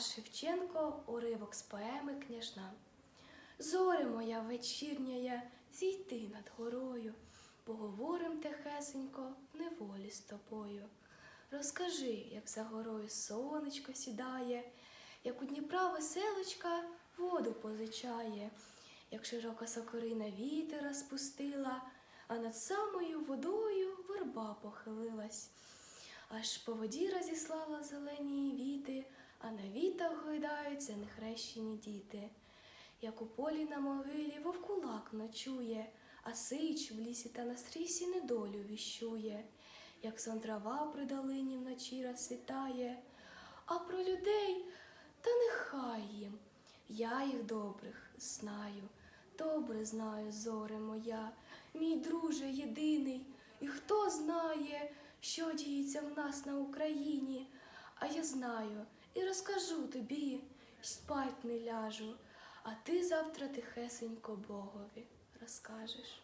Шевченко, уривок з поеми княжна. Зоре моя вечірняя, зійти над горою, поговорим тихесенько в неволі з тобою. Розкажи, як за горою сонечко сідає, як у Дніпра веселочка воду позичає, як широка сокорина вітер розпустила, а над самою водою верба похилилась. Аж по воді розіслала зелені віти, а на вітах гойдаються нехрещені діти. Як у полі на могилі вовкулак ночує, а сич в лісі та на стрісі недолю віщує, як сон при долині вночі розцвітає, а про людей та нехай їм. Я їх добрих знаю, добре знаю, зоре моя, мій друже єдиний, і хто знає, що діється в нас на Україні, а я знаю і розкажу тобі, спать не ляжу, а ти завтра тихесенько Богові розкажеш.